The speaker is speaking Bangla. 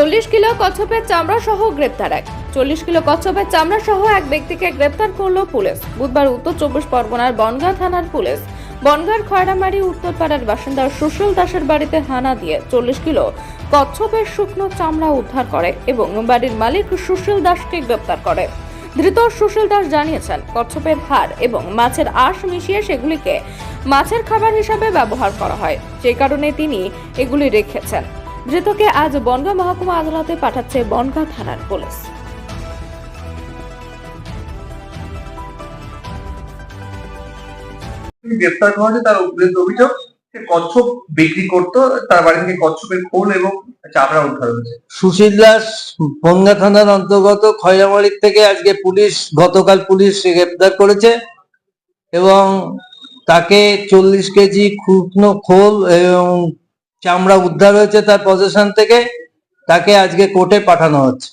চল্লিশ কিলো কচ্ছপের চামড়া সহ গ্রেপ্তার এক। চল্লিশ কিলো কচ্ছপের চামড়া সহ এক ব্যক্তিকে গ্রেপ্তার করল পুলিশ। বুধবার উত্তর চব্বিশ পরগনার বনগাঁ থানার পুলিশ। বনগাঁর খয়রামারি উত্তরপাড়ার বাসিন্দা সুশীল দাসের বাড়িতে হানা দিয়ে চল্লিশ কিলো কচ্ছপের শুকনো চামড়া উদ্ধার করে এবং বাড়ির মালিক সুশীল দাসকে গ্রেপ্তার করে। ধৃত সুশীল দাস জানিয়েছেন, কচ্ছপের হাড় এবং মাছের আঁশ মিশিয়ে সেগুলিকে মাছের খাবার হিসাবে ব্যবহার করা হয়। সেই কারণে তিনি এগুলি রেখেছেন। ধৃতকে আজ বনগাঁ মহকুমা আদালতে পাঠাচ্ছে বনগাঁ থানার পুলিশ। গ্রেফতার করা হয়েছে তার অভিযোগ সে কচ্ছপ বিক্রি করতো তার বাড়ি থেকে কচ্ছপের খোল এবং চামড়া উদ্ধার হয়েছে। সুশীল দাস বনগা থানার অন্তর্গত খয়রামারির থেকে আজকে পুলিশ গতকাল পুলিশ গ্রেপ্তার করেছে এবং তাকে চল্লিশ কেজি শুকনো খোল এবং চামড়া উদ্ধার হয়েছে তার পজিশন থেকে তাকে আজকে কোর্টে পাঠানো হচ্ছে।